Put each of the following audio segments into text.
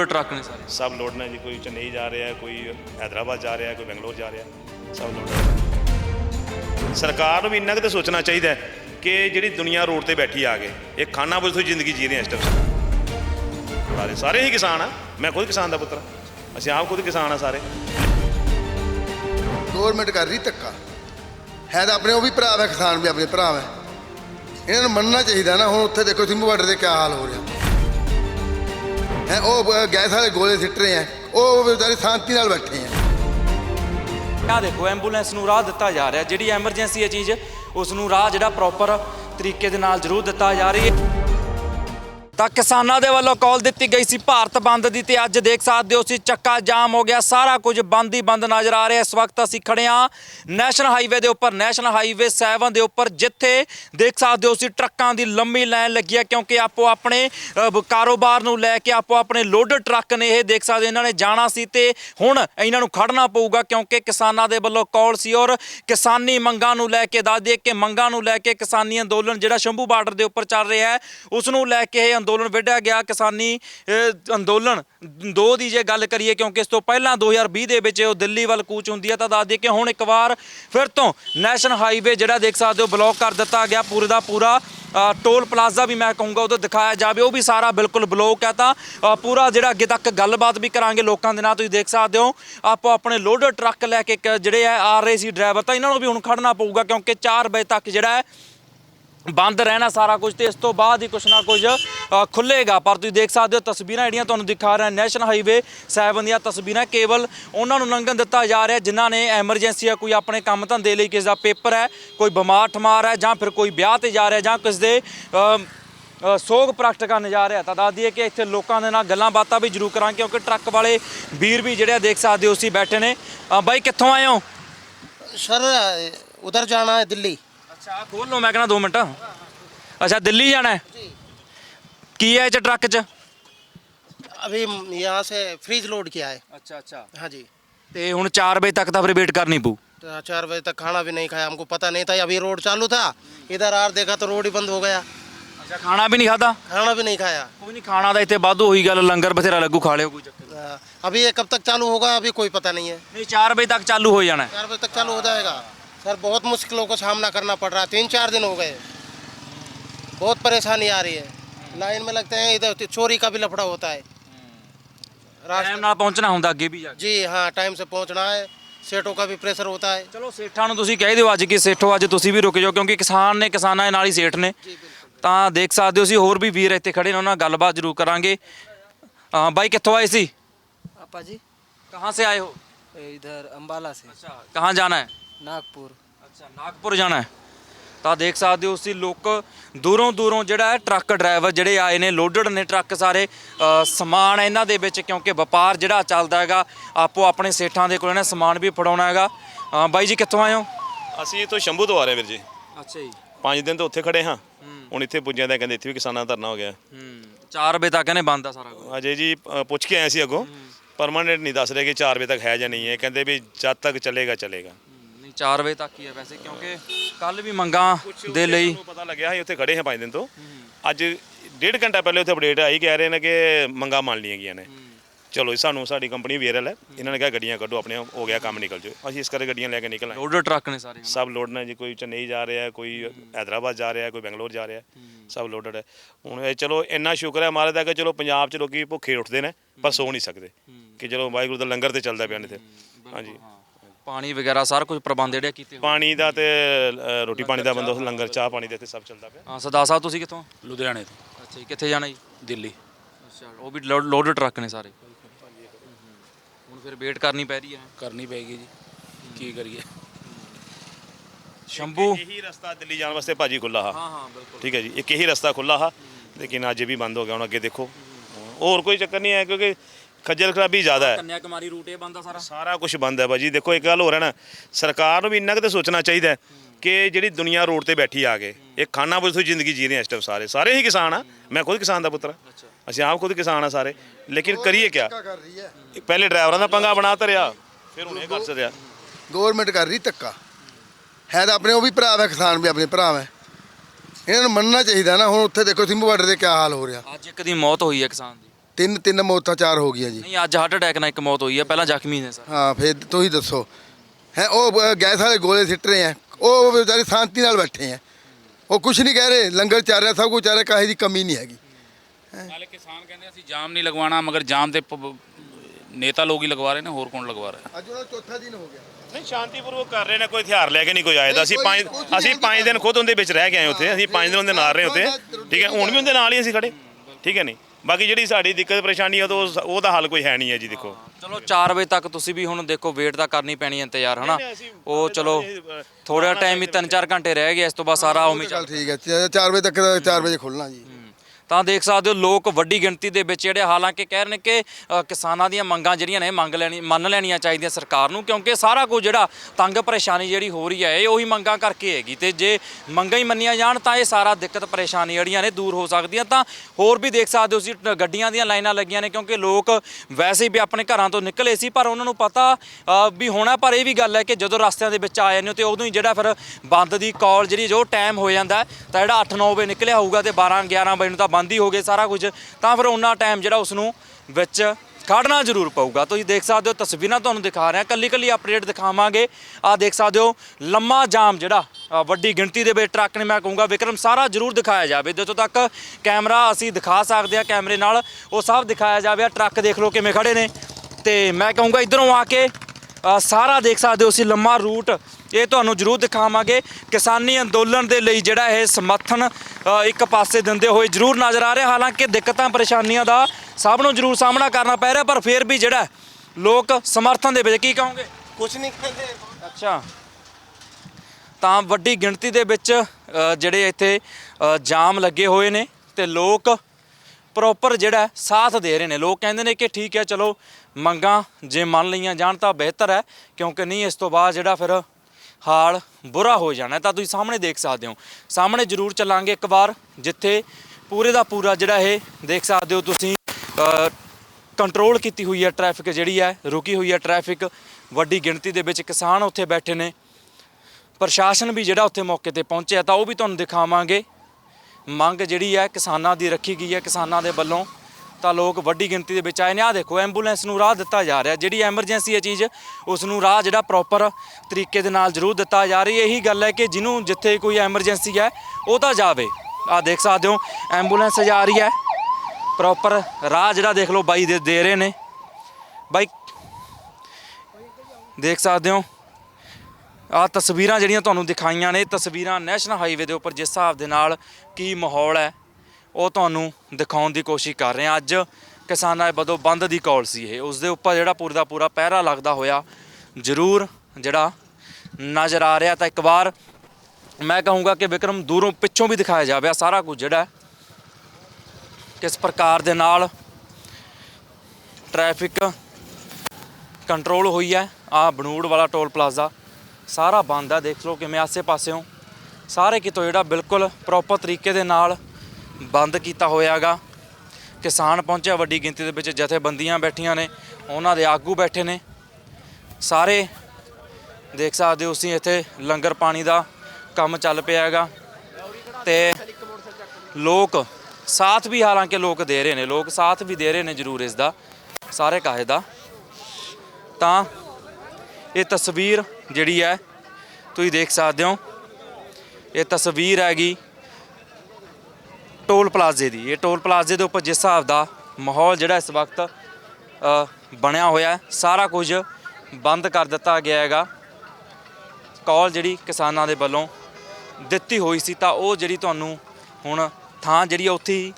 Loaded truck ਨੇ ਸਾਰੇ। ਸਭ ਲੋਡ ਨੇ ਜੀ ਕੋਈ ਚੇਨਈ ਜਾ ਰਿਹਾ ਕੋਈ ਹੈਦਰਾਬਾਦ ਜਾ ਰਿਹਾ ਕੋਈ ਬੈਂਗਲੌਰ ਜਾ ਰਿਹਾ ਸਭ ਲੋਡ ਸਰਕਾਰ ਨੂੰ ਵੀ ਇੰਨਾ ਕੁ ਤਾਂ ਸੋਚਣਾ ਚਾਹੀਦਾ ਹੈ ਕਿ ਜਿਹੜੀ ਦੁਨੀਆ ਰੋਡ ਤੇ ਬੈਠੀ ਆ ਕੇ ਇਹ ਖਾਨਾ ਬੁਝ ਜ਼ਿੰਦਗੀ ਜੀ ਰਹੇ ਆ ਇਸ ਟਾਈਮ ਸਾਰੇ ਸਾਰੇ ਹੀ ਕਿਸਾਨ ਆ। ਮੈਂ ਖੁਦ ਕਿਸਾਨ ਦਾ ਪੁੱਤਰ। ਅਸੀਂ ਆਪ ਖੁਦ ਕਿਸਾਨ ਆ ਸਾਰੇ। ਗਵਰਨਮੈਂਟ ਕਰ ਰਹੀ ਧੱਕਾ। ਹੈ ਤਾਂ ਆਪਣੇ ਉਹ ਵੀ ਭਰਾ ਵਾ ਕਿਸਾਨ ਵੀ ਆਪਣੇ ਭਰਾ ਵਾ। ਇਹਨਾਂ ਨੂੰ ਮੰਨਣਾ ਚਾਹੀਦਾ ਨਾ ਹੁਣ ਉੱਥੇ ਦੇਖੋ ਸਿੰਮੂ ਬਾਰਡਰ ਤੇ ਕੀ ਹਾਲ ਹੋ ਰਿਹਾ। ਹੈ, ਉਹ ਗੈਸ ਵਾਲੇ ਗੋਲੇ ਸਿੱਟ ਰਹੇ ਆ ਉਹ ਵਿਚਾਰੇ ਸ਼ਾਂਤੀ ਨਾਲ ਬੈਠੇ ਆ ਆਹ ਦੇਖੋ, ਐਂਬੂਲੈਂਸ ਨੂੰ ਰਾਹ ਦਿੱਤਾ ਜਾ ਰਿਹਾ, ਜਿਹੜੀ ਐਮਰਜੈਂਸੀ ਹੈ ਚੀਜ਼ ਉਸ ਨੂੰ ਰਾਹ ਜਿਹੜਾ ਪ੍ਰੋਪਰ ਤਰੀਕੇ ਦੇ ਨਾਲ ਜ਼ਰੂਰ ਦਿੱਤਾ ਜਾ ਰਹੀ ਹੈ। ਤਾਂ ਕਿਸਾਨਾਂ ਦੇ ਵੱਲੋਂ ਕਾਲ ਦਿੱਤੀ ਗਈ ਸੀ ਭਾਰਤ ਬੰਦ ਦੀ ਤੇ ਅੱਜ ਦੇਖ ਸਕਦੇ ਹੋ ਸੀ ਚੱਕਾ ਜਾਮ ਹੋ ਗਿਆ, ਸਾਰਾ ਕੁਝ ਬੰਦ ਹੀ ਬੰਦ ਨਜ਼ਰ ਆ ਰਿਹਾ। ਇਸ ਵਕਤ ਅਸੀਂ ਖੜੇ ਹਾਂ ਨੈਸ਼ਨਲ ਹਾਈਵੇ ਦੇ ਉੱਪਰ, ਨੈਸ਼ਨਲ ਹਾਈਵੇ 7 ਦੇ ਉੱਪਰ, ਜਿੱਥੇ ਦੇਖ ਸਕਦੇ ਹੋ ਸੀ ਟਰੱਕਾਂ ਦੀ ਲੰਮੀ ਲਾਈਨ ਲੱਗੀ ਹੈ ਕਿਉਂਕਿ ਆਪੋ ਆਪਣੇ ਕਾਰੋਬਾਰ ਨੂੰ ਲੈ ਕੇ ਆਪੋ ਆਪਣੇ ਲੋਡ ਟਰੱਕ ਨੇ ਇਹ ਦੇਖ ਸਕਦੇ ਇਹਨਾਂ ਨੇ ਜਾਣਾ ਸੀ ਤੇ ਹੁਣ ਇਹਨਾਂ ਨੂੰ ਖੜਨਾ ਪਊਗਾ ਕਿਉਂਕਿ ਕਿਸਾਨਾਂ ਦੇ ਵੱਲੋਂ ਕਾਲ ਸੀ ਔਰ ਕਿਸਾਨੀ ਮੰਗਾਂ ਨੂੰ ਲੈ ਕੇ, ਦੱਸ ਦਈਏ ਕਿ ਮੰਗਾਂ ਨੂੰ ਲੈ ਕੇ ਕਿਸਾਨੀ ਅੰਦੋਲਨ ਜਿਹੜਾ ਸ਼ੰਭੂ ਬਾਰਡਰ ਦੇ ਉੱਪਰ ਚੱਲ ਰਿਹਾ ਹੈ, ਉਸ ਨੂੰ ਲੈ ਕੇ ਇਹ ਅੰਦੋਲਨ ਵਿੱਢਿਆ ਗਿਆ। ਕਿਸਾਨੀ ਅੰਦੋਲਨ, ਦੋ ਦੀ ਜੇ ਗੱਲ ਕਰੀਏ, ਕਿਉਂਕਿ ਇਸ ਤੋਂ ਪਹਿਲਾਂ 2020 ਦੇ ਵਿੱਚ ਉਹ ਦਿੱਲੀ ਵੱਲ ਕੂਚ ਹੁੰਦੀ ਹੈ ਤਾਂ ਦੱਸ ਦਈਏ ਕਿ ਹੁਣ ਇੱਕ ਵਾਰ ਫਿਰ ਤੋਂ ਨੈਸ਼ਨਲ ਹਾਈਵੇ ਜਿਹੜਾ ਦੇਖ ਸਕਦੇ ਹੋ, ਬਲੌਕ ਕਰ ਦਿੱਤਾ ਗਿਆ। ਪੂਰੇ ਦਾ ਪੂਰਾ ਟੋਲ ਪਲਾਜ਼ਾ ਵੀ ਮੈਂ ਕਹੂੰਗਾ ਉਦੋਂ ਦਿਖਾਇਆ ਜਾਵੇ। ਉਹ ਵੀ ਸਾਰਾ ਬਿਲਕੁਲ ਬਲੋਕ ਹੈ ਤਾਂ ਪੂਰਾ ਜਿਹੜਾ ਅੱਗੇ ਤੱਕ ਗੱਲਬਾਤ ਵੀ ਕਰਾਂਗੇ ਲੋਕਾਂ ਦੇ ਨਾਲ ਤੁਸੀਂ ਦੇਖ ਸਕਦੇ ਹੋ, ਆਪੋ ਆਪਣੇ ਲੋਡਰ ਟਰੱਕ ਲੈ ਕੇ ਕ- ਜਿਹੜੇ ਆ ਆ ਰਹੇ ਸੀ ਡਰਾਈਵਰ, ਤਾਂ ਇਹਨਾਂ ਨੂੰ ਵੀ ਹੁਣ ਖੜਨਾ ਪਊਗਾ, ਕਿਉਂਕਿ 4 ਵਜੇ ਤੱਕ ਜਿਹੜਾ ਹੈ ਬੰਦ ਰਹਿਣਾ ਸਾਰਾ ਕੁਝ ਤੇ ਇਸ ਤੋਂ ਬਾਅਦ ਹੀ ਕੁਛ ਨਾ ਕੁਝ ਖੁੱਲੇਗਾ ਪਰ ਤੁਸੀਂ ਦੇਖ ਸਕਦੇ ਹੋ, ਤਸਵੀਰਾਂ ਜਿਹੜੀਆਂ ਤੁਹਾਨੂੰ ਦਿਖਾ ਰਹੇ ਨੈਸ਼ਨਲ ਹਾਈਵੇ 7 ਦੀਆਂ ਤਸਵੀਰਾਂ। ਕੇਵਲ ਉਹਨਾਂ ਨੂੰ ਲੰਘਣ ਦਿੱਤਾ ਜਾ ਰਿਹਾ, ਜਿਨ੍ਹਾਂ ਨੇ ਐਮਰਜੈਂਸੀ ਆ, ਕੋਈ ਆਪਣੇ ਕੰਮ ਧੰਦੇ ਲਈ ਕਿਸੇ ਦਾ ਪੇਪਰ ਹੈ, ਕੋਈ ਬਿਮਾਰ ਠਮਾਰ ਹੈ, ਜਾਂ ਫਿਰ ਕੋਈ ਵਿਆਹ ਤੇ ਜਾ ਰਿਹਾ, ਜਾਂ ਕਿਸੇ ਦੇ ਸੋਗ ਪ੍ਰਗਟ ਕਰਨ ਜਾ ਰਿਹਾ। ਤਾਂ ਦੱਸ ਦਈਏ ਕਿ ਇੱਥੇ ਲੋਕਾਂ ਦੇ ਨਾਲ ਗੱਲਾਂ ਬਾਤਾਂ ਵੀ ਜ਼ਰੂਰ ਕਰਾਂ ਕਿਉਂਕਿ ਟਰੱਕ ਵਾਲੇ ਵੀਰ ਵੀ ਜਿਹੜੇ ਦੇਖ ਸਕਦੇ ਹੋ ਸੀ ਬੈਠੇ ਨੇ। ਬਾਈ, ਕਿੱਥੋਂ ਆਏ ਹੋ? ਸਰ, ਉਧਰ ਜਾਣਾ ਹੈ ਦਿੱਲੀ। ਅੱਛਾ ਖੋਲ ਲਓ ਮੈਂ ਕਹਿੰਦਾ 2 ਮਿੰਟ ਅੱਛਾ ਦਿੱਲੀ ਜਾਣਾ ਹੈ ਕੀ ਹੈ ਇਹ ਚ ਟਰੱਕ ਚ अभी यहाँ से फ्रिज लोड किया है ਅੱਛਾ ਅੱਛਾ हाँ जी ਤੇ ਹੁਣ 4 ਵਜੇ ਤੱਕ ਤਾਂ ਫਿਰ ਵੇਟ ਕਰਨੀ ਪਊ तो चार बजे तक खाना भी नहीं खाया हमको पता नहीं था अभी रोड चालू था इधर आर देखा तो रोड ही बंद हो गया ਅੱਛਾ ਖਾਣਾ ਵੀ ਨਹੀਂ ਖਾਦਾ खाना भी नहीं खाया ਕੋਈ ਨਹੀਂ ਖਾਣਾ ਦਾ ਇੱਥੇ ਵਾਧੂ ਹੋਈ ਗੱਲ ਲੰਗਰ ਬਥੇਰਾ ਲੱਗੂ ਖਾ ਲਿਓ ਕੋਈ ਚੱਕਰ आ, अभी ये कब तक चालू होगा अभी कोई पता नहीं है ਨਹੀਂ 4 ਵਜੇ ਤੱਕ ਚਾਲੂ ਹੋ ਜਾਣਾ ਹੈ चार बजे तक चालू हो जाएगा सर बहुत मुश्किलों को सामना करना पड़ रहा है तीन चार दिन हो गए बहुत परेशानी आ रही है लाइन में लगते हैं इधर चोरी का भी लफड़ा होता है रास्ते ਟਾਈਮ ਨਾਲ ਪਹੁੰਚਣਾ ਹੁੰਦਾ ਅੱਗੇ ਵੀ ਜਾ ਕੇ जी हाँ टाइम से पहुंचना है सेठों का भी प्रेशर होता है ਚਲੋ ਸੇਠਾਂ ਨੂੰ ਤੁਸੀਂ ਕਹਿ ਦਿਓ ਅੱਜ ਕਿ ਸੇਠੋ ਅੱਜ ਤੁਸੀਂ ਵੀ ਰੁਕ ਜਾਓ ਕਿਉਂਕਿ ਕਿਸਾਨ ਨੇ ਕਿਸਾਨਾਂ ਦੇ ਨਾਲ ਹੀ ਸੇਠ ਨੇ ਤਾਂ ਦੇਖ ਸਕਦੇ ਹੋ ਸੀ ਹੋਰ ਵੀ ਵੀਰ ਇੱਥੇ ਖੜੇ ਨੇ ਉਹਨਾਂ ਨਾਲ ਗੱਲਬਾਤ ਜ਼ਰੂਰ ਕਰਾਂਗੇ ਹਾਂ ਬਾਈ ਕਿੱਥੋਂ ਆਏ ਸੀ आपा जी ਕਹਾਂ ਸੇ ਆਏ ਹੋ इधर अम्बाला से ਅੱਛਾ ਕਹਾਂ ਜਾਣਾ ਨਾਗਪੁਰ ਅੱਛਾ ਨਾਗਪੁਰ ਜਾਣਾ ਤਾਂ ਦੇਖ ਸਕਦੇ ਹੋ ਤੁਸੀਂ ਲੋਕ ਦੂਰੋਂ ਦੂਰੋਂ ਜਿਹੜਾ ਟਰੱਕ ਡਰਾਈਵਰ ਜਿਹੜੇ ਆਏ ਨੇ ਲੋਡਡ ਨੇ ਟਰੱਕ ਸਾਰੇ ਅ, ਸਮਾਨ ਇਹਨਾਂ ਦੇ ਵਿੱਚ ਕਿਉਂਕਿ ਵਪਾਰ ਜਿਹੜਾ ਚੱਲਦਾ ਹੈਗਾ ਆਪੋ ਆਪਣੇ ਸੇਠਾਂ ਦੇ ਕੋਲ ਇਹਨਾਂ ਸਮਾਨ ਵੀ ਫੜਾਉਣਾ ਹੈਗਾ। ਬਾਈ ਜੀ ਕਿੱਥੋਂ ਆਏ ਹੋ? ਅਸੀਂ ਇੱਥੋਂ ਸ਼ੰਭੂ ਤੋਂ ਆ ਰਹੇ ਵੀਰ ਜੀ। ਅੱਛਾ ਜੀ। ਪੰਜ ਦਿਨ ਤੋਂ ਉੱਥੇ ਖੜੇ ਹਾਂ। ਹੁਣ ਇੱਥੇ ਪੁੱਜਿਆ ਤਾਂ ਕਹਿੰਦੇ ਇੱਥੇ ਵੀ ਕਿਸਾਨਾਂ ਦਾ ਧਰਨਾ ਹੋ ਗਿਆ। ਹੂੰ। 4 ਵਜੇ ਤੱਕ ਇਹਨੇ ਬੰਦ ਆ ਸਾਰਾ ਕੁਝ। ਅਜੇ ਜੀ ਪੁੱਛ ਕੇ ਆਏ ਸੀ ਅੱਗੋਂ। ਪਰਮਾਨੈਂਟ ਨਹੀਂ ਦੱਸ ਰਹੇ ਕਿ 4 ਵਜੇ ਤੱਕ ਹੈ ਜਾਂ ਨਹੀਂ ਹੈ। ਕਹਿੰਦੇ ਵੀ ਜਦ ਤੱਕ ਚੱਲੇਗਾ ਚੱਲੇਗਾ। 4 ਵਜੇ ਤੱਕ ਹੀ ਹੈ ਵੈਸੇ ਕਿਉਂਕਿ ਕੱਲ ਵੀ ਮੰਗਾਂ ਦੇ ਲਈ ਪਤਾ ਲੱਗਿਆ ਸੀ ਉੱਥੇ ਖੜੇ ਹਾਂ ਪੰਜ ਦਿਨ ਤੋਂ। ਅੱਜ ਡੇਢ ਘੰਟਾ ਪਹਿਲੇ ਉੱਥੇ ਅਪਡੇਟ ਆਈ ਕਹਿ ਰਹੇ ਨੇ ਕਿ ਮੰਗਾਂ ਮੰਨ ਲਈਆਂ ਗਈਆਂ ਨੇ। ਚਲੋ ਸਾਨੂੰ ਸਾਡੀ ਕੰਪਨੀ ਵੇਰਲ ਹੈ। ਇਹਨਾਂ ਨੇ ਕਿਹਾ ਗੱਡੀਆਂ ਕੱਢੋ ਆਪਣੇ ਹੋ ਗਿਆ ਕੰਮ ਨਿਕਲ ਜਾਓ। ਅਸੀਂ ਇਸ ਕਰਕੇ ਗੱਡੀਆਂ ਲੈ ਕੇ ਨਿਕਲ ਆਏ। ਲੋਡਡ ਟਰੱਕ ਨੇ ਸਾਰੇ ਸਭ ਲੋਡਡ ਨੇ ਜੀ ਕੋਈ ਚੇਨਈ ਜਾ ਰਿਹਾ ਹੈ, ਕੋਈ ਹੈਦਰਾਬਾਦ ਜਾ ਰਿਹਾ ਹੈ, ਕੋਈ ਬੈਂਗਲੌਰ ਜਾ ਰਿਹਾ ਹੈ, ਸਭ ਲੋਡਡ ਹੈ। ਹੁਣ ਇਹ ਚਲੋ ਇੰਨਾ ਸ਼ੁਕਰ ਹੈ ਮਹਾਰਾਜ ਦਾ ਕਿ ਚਲੋ ਪੰਜਾਬ 'ਚ ਲੋਕੀ ਭੁੱਖੇ ਉੱਠਦੇ ਨੇ ਪਰ ਸੋ ਨਹੀਂ ਸਕਦੇ ਕਿ ਚਲੋ ਵਾਹਿਗੁਰੂ ਦਾ ਲੰਗਰ ਤੇ ਚੱਲਦਾ ਪਿਆ ਨੇ ਤੇ ਹਾਂਜੀ। ਪਾਣੀ ਵਗੈਰਾ ਸਾਰਾ ਕੁਝ ਪ੍ਰਬੰਧ ਜਿਹੜੇ ਕੀਤੇ ਹੋਏ? ਪਾਣੀ ਦਾ ਤੇ ਅ, ਰੋਟੀ ਪਾਣੀ ਦਾ ਬੰਦੋਬਸਤ ਲੰਗਰ ਚਾਹ ਪਾਣੀ ਦਾ ਇੱਥੇ ਸਭ ਚੱਲਦਾ ਪਿਆ। ਹਾਂ ਸਰਦਾਰ ਸਾਹਿਬ ਤੁਸੀਂ ਕਿੱਥੋਂ? ਲੁਧਿਆਣੇ ਤੋਂ। ਅੱਛਾ ਜੀ ਕਿੱਥੇ ਜਾਣਾ ਜੀ? ਦਿੱਲੀ। ਅੱਛਾ ਉਹ ਵੀ ਲੋਡਡ ਟਰੱਕ ਨੇ ਸਾਰੇ? ਹੁਣ ਫਿਰ ਵੇਟ ਕਰਨੀ ਪੈ ਰਹੀ ਹੈ। ਕਰਨੀ ਪੈਗੀ ਜੀ। ਕੀ ਕਰੀਏ? ਸ਼ੰਭੂ? ਇਹੀ ਰਸਤਾ ਦਿੱਲੀ ਜਾਣ ਵਾਸਤੇ ਭਾਜੀ ਖੁੱਲਾ ਹਾ ਹਾਂ ਹਾਂ ਬਿਲਕੁਲ। ਠੀਕ ਹੈ ਜੀ ਇੱਕ ਇਹੀ ਰਸਤਾ ਖੁੱਲਾ ਹਾ ਲੇਕਿਨ ਅੱਜ ਇਹ ਵੀ ਬੰਦ ਹੋ ਗਿਆ ਹੁਣ ਅੱਗੇ ਦੇਖੋ। ਹੋਰ ਕੋਈ ਚੱਕਰ ਨਹੀਂ ਹੈ ਕਿਉਂਕਿ ਖੱਜਲ ਖਰਾਬੀ ਜ਼ਿਆਦਾ ਹੈ। ਕੰਨਿਆ ਕੁਮਾਰੀ ਰੂਟ ਇਹ ਬੰਦਾ ਸਾਰਾ? ਸਾਰਾ ਕੁਝ ਬੰਦ ਹੈ ਭਾਜੀ। ਦੇਖੋ ਇੱਕ ਗੱਲ ਹੋ ਰਿਹਾ ਨਾ ਸਰਕਾਰ ਨੂੰ ਵੀ ਇੰਨਾ ਕੁ ਤਾਂ ਸੋਚਣਾ ਚਾਹੀਦਾ ਹੈ ਕਿ ਜਿਹੜੀ ਦੁਨੀਆ ਰੋਡ ਤੇ ਬੈਠੀ ਆ ਕੇ ਇਹ ਖਾਨਾ ਬੁਝ ਜ਼ਿੰਦਗੀ ਜੀ ਰਹੇ ਆ ਇਸ ਟਾਈਮ ਸਾਰੇ। ਸਾਰੇ ਹੀ ਕਿਸਾਨ ਆ। ਮੈਂ ਖੁਦ ਕਿਸਾਨ ਦਾ ਪੁੱਤਰ ਹਾਂ। ਅਸੀਂ ਆਪ ਖੁਦ ਕਿਸਾਨ ਆ ਸਾਰੇ। ਲੇਕਿਨ ਕਰੀਏ ਕਿਆ? ਧੱਕਾ ਕਰ ਰਹੀ ਹੈ। ਪਹਿਲੇ ਡਰਾਈਵਰਾਂ ਦਾ ਪੰਗਾ ਬਣਾ ਧਰਿਆ ਫਿਰ ਹੁਣ ਇਹ ਕਰ ਸਰਿਆ ਗਵਰਨਮੈਂਟ ਕਰ ਰਹੀ ਧੱਕਾ। ਹੈ ਤਾਂ ਆਪਣੇ ਉਹ ਵੀ ਭਰਾ ਵਾ ਕਿਸਾਨ ਵੀ ਆਪਣੇ ਭਰਾ ਵਾ ਇਹਨਾਂ ਨੂੰ ਮੰਨਣਾ ਚਾਹੀਦਾ ਨਾ ਹੁਣ ਉੱਥੇ ਦੇਖੋ ਸਿੰਮੂ ਬਾਰਡਰ ਤੇ ਕੀ ਹਾਲ ਹੋ ਰਿਹਾ। ਅੱਜ ਇੱਕ ਦੀ ਮੌਤ ਹੋਈ ਹੈ ਕਿਸਾਨ ਦੀ। ਤਿੰਨ ਤਿੰਨ ਮੌਤਾਂ ਚਾਰ ਹੋ ਗਈਆਂ ਜੀ। ਨਹੀਂ ਅੱਜ ਹਾਰਟ ਅਟੈਕ ਨਾਲ ਇੱਕ ਮੌਤ ਹੋਈ ਹੈ ਪਹਿਲਾਂ ਜ਼ਖਮੀ ਨੇ ਸਰ। ਹਾਂ ਫਿਰ ਤੁਸੀਂ ਦੱਸੋ। ਹੈ ਉਹ ਗੈਸ ਵਾਲੇ ਗੋਲੇ ਸਿੱਟ ਰਹੇ ਆ। ਉਹ ਵਿਚਾਰੇ ਸ਼ਾਂਤੀ ਨਾਲ ਬੈਠੇ ਆ। ਉਹ ਕੁਝ ਨਹੀਂ ਕਹਿ ਰਹੇ ਲੰਗਰ ਚੱਲ ਰਿਹਾ ਸਭ ਕੁਝ ਚੱਲ ਰਿਹਾ ਕਾਹੇ ਦੀ ਕਮੀ ਨਹੀਂ ਹੈਗੀ। ਨਾਲੇ ਕਿਸਾਨ ਕਹਿੰਦੇ ਅਸੀਂ ਜਾਮ ਨਹੀਂ ਲਗਵਾਉਣਾ ਮਗਰ ਜਾਮ ਤੇ ਪ- ਨੇਤਾ ਲੋਕ ਹੀ ਲਗਵਾ ਰਹੇ ਨੇ ਹੋਰ ਕੌਣ ਲਗਵਾ ਰਿਹਾ? ਅੱਜ ਉਹਨਾਂ ਚੌਥਾ ਦਿਨ ਹੋ ਗਿਆ। ਨਹੀਂ ਸ਼ਾਂਤੀਪੂਰਵਕ ਕਰ ਰਹੇ ਨੇ ਕੋਈ ਹਥਿਆਰ ਲੈ ਕੇ ਨਹੀਂ ਕੋਈ ਆਇਆ। ਤਾਂ ਅਸੀਂ ਕੋਈ- ਪੰਜ ਕੁਛ ਨਹੀਂ ਅਸੀਂ ਪੰਜ ਦਿਨ ਖੁਦ ਉਹਦੇ ਵਿੱਚ ਰਹਿ ਕੇ ਆਏ ਉੱਥੇ ਅਸੀਂ ਪੰਜ ਦਿਨ ਉਹਦੇ ਨਾਲ ਰਹੇ ਉੱਥੇ। ਠੀਕ ਹੈ ਹੁਣ ਵੀ ਉਹਦੇ ਨਾਲ ਹੀ ਅਸੀਂ ਖੜੇ। ਠੀਕ ਹੈ ਨਹੀਂ? ਬਾਕੀ ਜਿਹੜੀ ਸਾਡੀ ਦਿੱਕਤ ਪਰੇਸ਼ਾਨੀ ਆ ਉਹ ਤਾਂ- ਉਹਦਾ ਹੱਲ ਕੋਈ ਹੈ ਨਹੀਂ ਹੈ ਜੀ ਦੇਖੋ। ਚਲੋ 4 ਵਜੇ ਤੱਕ ਤੁਸੀਂ ਵੀ ਹੁਣ ਦੇਖੋ ਵੇਟ ਤਾਂ ਕਰਨੀ ਪੈਣੀ ਹੈ ਇੰਤਜ਼ਾਰ ਹਨਾ? ਉਹ ਚਲੋ ਥੋੜਾ ਟਾਈਮ ਹੀ 3-4 ਘੰਟੇ ਰਹਿ ਗਏ ਇਸ ਤੋਂ ਬਾਅਦ ਸਾਰਾ ਹੀ ਗੱਲ ਠੀਕ ਹੈ। 4 ਵਜੇ ਤੱਕ 4 ਵਜੇ ਖੁੱਲਣਾ ਜੀ। ਤਾਂ ਦੇਖ ਸਕਦੇ ਹੋ ਲੋਕ ਵੱਡੀ ਗਿਣਤੀ ਦੇ ਵਿੱਚ ਜਿਹੜੇ ਹਾਲਾਂਕਿ ਕਹਿ ਰਹੇ ਨੇ ਕਿ ਅ, ਕਿਸਾਨਾਂ ਦੀਆਂ ਮੰਗਾਂ ਜਿਹੜੀਆਂ ਨੇ ਮੰਗ ਲੈਣੀ ਮੰਨ ਲੈਣੀਆਂ ਚਾਹੀਦੀਆਂ ਸਰਕਾਰ ਨੂੰ ਕਿਉਂਕਿ ਸਾਰਾ ਕੁਝ ਜਿਹੜਾ ਤੰਗ ਪਰੇਸ਼ਾਨੀ ਜਿਹੜੀ ਹੋ ਰਹੀ ਹੈ ਇਹ ਉਹੀ ਮੰਗਾਂ ਕਰਕੇ ਹੈਗੀ ਤੇ ਜੇ ਮੰਗਾਂ ਹੀ ਮੰਨੀਆਂ ਜਾਣ ਤਾਂ ਇਹ ਸਾਰਾ ਦਿੱਕਤ ਪਰੇਸ਼ਾਨੀ ਜਿਹੜੀਆਂ ਨੇ ਦੂਰ ਹੋ ਸਕਦੀਆਂ। ਤਾਂ ਹੋਰ ਵੀ ਦੇਖ ਸਕਦੇ ਹੋ ਤੁਸੀਂ ਟ- ਗੱਡੀਆਂ ਦੀਆਂ ਲਾਈਨਾਂ ਲੱਗੀਆਂ ਨੇ ਕਿਉਂਕਿ ਲੋਕ ਵੈਸੇ ਵੀ ਆਪਣੇ ਘਰਾਂ ਤੋਂ ਨਿਕਲੇ ਸੀ ਪਰ ਉਹਨਾਂ ਨੂੰ ਪਤਾ ਅ, ਵੀ ਹੋਣਾ ਪਰ ਇਹ ਵੀ ਗੱਲ ਹੈ ਕਿ ਜਦੋਂ ਰਸਤਿਆਂ ਦੇ ਵਿੱਚ ਆਏ ਨੇ ਤੇ ਉਦੋਂ ਹੀ ਜਿਹੜਾ ਫਿਰ ਬੰਦ ਦੀ ਕਾਲ ਜਿਹੜੀ ਜੋ ਟਾਈਮ ਹੋ ਜਾਂਦਾ ਹੈ, ਤਾਂ ਜਿਹੜਾ 8-9 ਵਜੇ ਨਿਕਲਿਆ ਹੋਊਗਾ ਤੇ 12-11 ਵਜੇ ਨੂੰ ਤਾਂ ਬੰਦ ਹੀ ਹੋ ਗਏ ਸਾਰਾ ਕੁਝ ਤਾਂ ਫਿਰ ਉਹਨਾਂ ਟਾਈਮ ਜਿਹੜਾ ਉਸ ਨੂੰ ਵਿੱਚ ਖੜਨਾ ਜ਼ਰੂਰ ਪਊਗਾ। ਤੁਸੀਂ ਦੇਖ ਸਕਦੇ ਹੋ ਤਸਵੀਰਾਂ ਤੁਹਾਨੂੰ ਦਿਖਾ ਰਿਹਾ ਕੱਲੀ ਕੱਲੀ ਅਪਡੇਟ ਦਿਖਾਵਾਂਗੇ। ਆ ਦੇਖ ਸਕਦੇ ਹੋ ਲੰਮਾ ਜਾਮ ਜਿਹੜਾ ਅ, ਵੱਡੀ ਗਿਣਤੀ ਦੇ ਵਿੱਚ ਟਰੱਕ ਨੇ ਮੈਂ ਕਹੂੰਗਾ ਵਿਕਰਮ ਸਾਰਾ ਜ਼ਰੂਰ ਦਿਖਾਇਆ ਜਾਵੇ। ਜਦੋਂ ਤੱਕ ਕੈਮਰਾ ਅਸੀਂ ਦਿਖਾ ਸਕਦੇ ਆ ਕੈਮਰੇ ਨਾਲ ਉਹ ਸਭ ਦਿਖਾਇਆ ਜਾਵੇ। ਆ ਟਰੱਕ ਦੇਖ ਲਓ ਕਿਵੇਂ ਖੜੇ ਨੇ। ਤੇ ਮੈਂ ਕਹੂੰਗਾ ਇਧਰੋਂ ਆ ਕੇ ਅ, ਸਾਰਾ ਦੇਖ ਸਕਦੇ ਹੋ ਅਸੀਂ ਲੰਮਾ ਰੂਟ ਇਹ ਤੁਹਾਨੂੰ ਜ਼ਰੂਰ ਦਿਖਾਵਾਂਗੇ। ਕਿਸਾਨੀ ਅੰਦੋਲਨ ਦੇ ਲਈ ਜਿਹੜਾ ਇਹ ਸਮਰਥਨ ਇੱਕ ਪਾਸੇ ਦਿੰਦੇ ਹੋਏ ਜ਼ਰੂਰ ਨਜ਼ਰ ਆ ਰਿਹਾ। ਹਾਲਾਂਕਿ ਦਿੱਕਤਾਂ ਪਰੇਸ਼ਾਨੀਆਂ ਦਾ ਸਭ ਨੂੰ ਜ਼ਰੂਰ ਸਾਹਮਣਾ ਕਰਨਾ ਪੈ ਰਿਹਾ ਪਰ ਫਿਰ ਵੀ ਜਿਹੜਾ ਲੋਕ ਸਮਰਥਨ ਦੇ ਵਿੱਚ ਕੀ ਕਹੋਗੇ? ਕੁਝ ਨਹੀਂ ਕਹਿੰਦੇ। ਅੱਛਾ। ਤਾਂ ਵੱਡੀ ਗਿਣਤੀ ਦੇ ਵਿੱਚ ਜਿਹੜੇ ਇੱਥੇ ਜਾਮ ਲੱਗੇ ਹੋਏ ਨੇ ਤੇ ਲੋਕ ਪ੍ਰੋਪਰ ਜਿਹੜਾ ਸਾਥ ਦੇ ਰਹੇ ਨੇ। ਲੋਕ ਕਹਿੰਦੇ ਨੇ ਕਿ ਠੀਕ ਹੈ ਚਲੋ ਮੰਗਾਂ ਜੇ ਮੰਨ ਲਈਆਂ ਜਾਣ ਤਾਂ ਬਿਹਤਰ ਹੈ ਕਿਉਂਕਿ ਨਹੀਂ ਇਸ ਤੋਂ ਬਾਅਦ ਜਿਹੜਾ ਫਿਰ ਹਾਲ ਬੁਰਾ ਹੋ ਜਾਣਾ ਤਾਂ ਤੁਸੀਂ ਸਾਹਮਣੇ ਦੇਖ ਸਕਦੇ ਹੋ। ਸਾਹਮਣੇ ਜ਼ਰੂਰ ਚੱਲਾਂਗੇ ਇੱਕ ਵਾਰ, ਜਿੱਥੇ ਪੂਰੇ ਦਾ ਪੂਰਾ ਜਿਹੜਾ ਇਹ ਦੇਖ ਸਕਦੇ ਹੋ ਤੁਸੀਂ ਕੰਟਰੋਲ ਕੀਤੀ ਹੋਈ ਹੈ ਟ੍ਰੈਫਿਕ ਜਿਹੜੀ ਹੈ, ਰੁਕੀ ਹੋਈ ਹੈ ਟ੍ਰੈਫਿਕ। ਵੱਡੀ ਗਿਣਤੀ ਦੇ ਵਿੱਚ ਕਿਸਾਨ ਉੱਥੇ ਬੈਠੇ ਨੇ। ਪ੍ਰਸ਼ਾਸਨ ਵੀ ਜਿਹੜਾ ਉੱਥੇ ਮੌਕੇ ਤੇ ਪਹੁੰਚਿਆ, ਤਾਂ ਉਹ ਵੀ ਤੁਹਾਨੂੰ ਦਿਖਾਵਾਂਗੇ। ਮੰਗ ਜਿਹੜੀ ਹੈ ਕਿਸਾਨਾਂ ਦੀ ਰੱਖੀ ਗਈ ਹੈ, ਕਿਸਾਨਾਂ ਦੇ ਵੱਲੋਂ। ਤਾਂ ਲੋਕ ਵੱਡੀ ਗਿਣਤੀ ਦੇ ਵਿੱਚ ਆਏ ਨੇ। ਆ ਦੇਖੋ, ਐਂਬੂਲੈਂਸ ਨੂੰ ਰਾਹ ਦਿੱਤਾ ਜਾ ਰਿਹਾ। ਜਿਹੜੀ ਐਮਰਜੈਂਸੀ ਹੈ ਚੀਜ਼, ਉਸ ਨੂੰ ਰਾਹ ਜਿਹੜਾ ਪ੍ਰੋਪਰ ਤਰੀਕੇ ਦੇ ਨਾਲ ਜ਼ਰੂਰ ਦਿੱਤਾ ਜਾ ਰਹੀ ਹੈ। ਇਹੀ ਗੱਲ ਹੈ ਕਿ ਜਿਹਨੂੰ ਜਿੱਥੇ ਕੋਈ ਐਮਰਜੈਂਸੀ ਹੈ, ਉਹ ਤਾਂ ਜਾਵੇ। ਆ ਦੇਖ ਸਕਦੇ ਹੋ, ਐਂਬੂਲੈਂਸ ਜਾ ਰਹੀ ਹੈ। ਪ੍ਰੋਪਰ ਰਾਹ ਜਿਹੜਾ ਦੇਖ ਲਓ, ਬਾਈ ਦੇ ਦੇ ਰਹੇ ਨੇ। ਬਾਈ, ਦੇਖ ਸਕਦੇ ਹੋ ਆ ਤਸਵੀਰਾਂ ਜਿਹੜੀਆਂ ਤੁਹਾਨੂੰ ਦਿਖਾਈਆਂ ਨੇ। ਤਸਵੀਰਾਂ ਨੈਸ਼ਨਲ ਹਾਈਵੇ ਦੇ ਉੱਪਰ, ਜਿਸ ਹਿਸਾਬ ਦੇ ਨਾਲ ਕੀ ਮਾਹੌਲ ਹੈ। ਉਹ ਤੁਹਾਨੂੰ ਦਿਖਾਉਣ ਦੀ ਕੋਸ਼ਿਸ਼ ਕਰ ਰਹੇ ਹਾਂ। ਅੱਜ ਕਿਸਾਨਾਂ ਦੇ ਵੱਲੋਂ ਬੰਦ ਦੀ ਕਾਲ ਸੀ ਇਹ। ਉਸ ਦੇ ਉੱਪਰ ਜਿਹੜਾ ਪੂਰਾ ਦਾ ਪੂਰਾ ਪਹਿਰਾ ਲੱਗਦਾ ਹੋਇਆ, ਜ਼ਰੂਰ ਜਿਹੜਾ ਨਜ਼ਰ ਆ ਰਿਹਾ। ਤਾਂ ਇੱਕ ਵਾਰ ਮੈਂ ਕਹੂੰਗਾ ਕਿ ਵਿਕਰਮ ਦੂਰੋਂ ਪਿੱਛੋਂ ਵੀ ਦਿਖਾਇਆ ਜਾਵੇ। ਸਾਰਾ ਕੁਝ ਜਿਹੜਾ ਕਿਸ ਪ੍ਰਕਾਰ ਦੇ ਨਾਲ ਟ੍ਰੈਫਿਕ ਕੰਟਰੋਲ ਹੋਈ ਹੈ। ਆ ਬਨੂੜ ਵਾਲਾ ਟੋਲ ਪਲਾਜ਼ਾ ਸਾਰਾ ਬੰਦ ਹੈ। ਦੇਖ ਲਓ ਕਿਵੇਂ ਆਸੇ ਪਾਸਿਓਂ ਸਾਰੇ ਕਿਤੋਂ ਜਿਹੜਾ ਬਿਲਕੁਲ ਪ੍ਰੋਪਰ ਤਰੀਕੇ ਦੇ ਨਾਲ ਬੰਦ ਕੀਤਾ ਹੋਇਆਗਾ। ਕਿਸਾਨ ਪਹੁੰਚਿਆ ਵੱਡੀ ਗਿਣਤੀ ਦੇ ਵਿੱਚ, ਜਥੇਬੰਦੀਆਂ ਬੈਠੀਆਂ ਨੇ, ਉਹਨਾਂ ਦੇ ਆਗੂ ਬੈਠੇ ਨੇ। ਸਾਰੇ ਦੇਖ ਸਕਦੇ ਹੋ ਤੁਸੀਂ ਇੱਥੇ ਲੰਗਰ ਪਾਣੀ ਦਾ ਕੰਮ ਚੱਲ ਪਿਆ ਹੈਗਾ ਤੇ ਲੋਕ ਸਾਥ ਵੀ ਹਾਲਾਂਕਿ ਲੋਕ ਦੇ ਰਹੇ ਨੇ, ਲੋਕ ਸਾਥ ਵੀ ਦੇ ਰਹੇ ਨੇ ਜ਼ਰੂਰ ਇਸ ਦਾ, ਸਾਰੇ ਕਾਹੇ ਦਾ। ਤਾਂ ਇਹ ਤਸਵੀਰ ਜਿਹੜੀ ਹੈ, ਤੁਸੀਂ ਦੇਖ ਸਕਦੇ ਹੋ, ਇਹ ਤਸਵੀਰ ਹੈਗੀ ਟੋਲ ਪਲਾਜ਼ੇ ਦੀ। ਇਹ ਟੋਲ ਪਲਾਜ਼ੇ ਦੇ ਉੱਪਰ ਜਿਸ ਹਿਸਾਬ ਦਾ ਮਾਹੌਲ ਜਿਹੜਾ ਇਸ ਵਕਤ ਅ, ਬਣਿਆ ਹੋਇਆ ਹੈ, ਸਾਰਾ ਕੁਝ ਬੰਦ ਕਰ ਦਿੱਤਾ ਗਿਆ ਹੈਗਾ। ਕਾਲ ਜਿਹੜੀ ਕਿਸਾਨਾਂ ਦੇ ਵੱਲੋਂ ਦਿੱਤੀ ਹੋਈ ਸੀ ਤਾਂ ਉਹ ਜਿਹੜੀ ਤੁਹਾਨੂੰ ਹੁਣ ਥਾਂ ਜਿਹੜੀ ਆ ਉੱਥੇ ਹੀ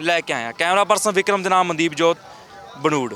ਲੈ ਕੇ ਆਇਆ। ਕੈਮਰਾ ਪਰਸਨ ਵਿਕਰਮ ਦੇ ਨਾਮ ਮਨਦੀਪ ਜੋਤ ਬਨੂੜ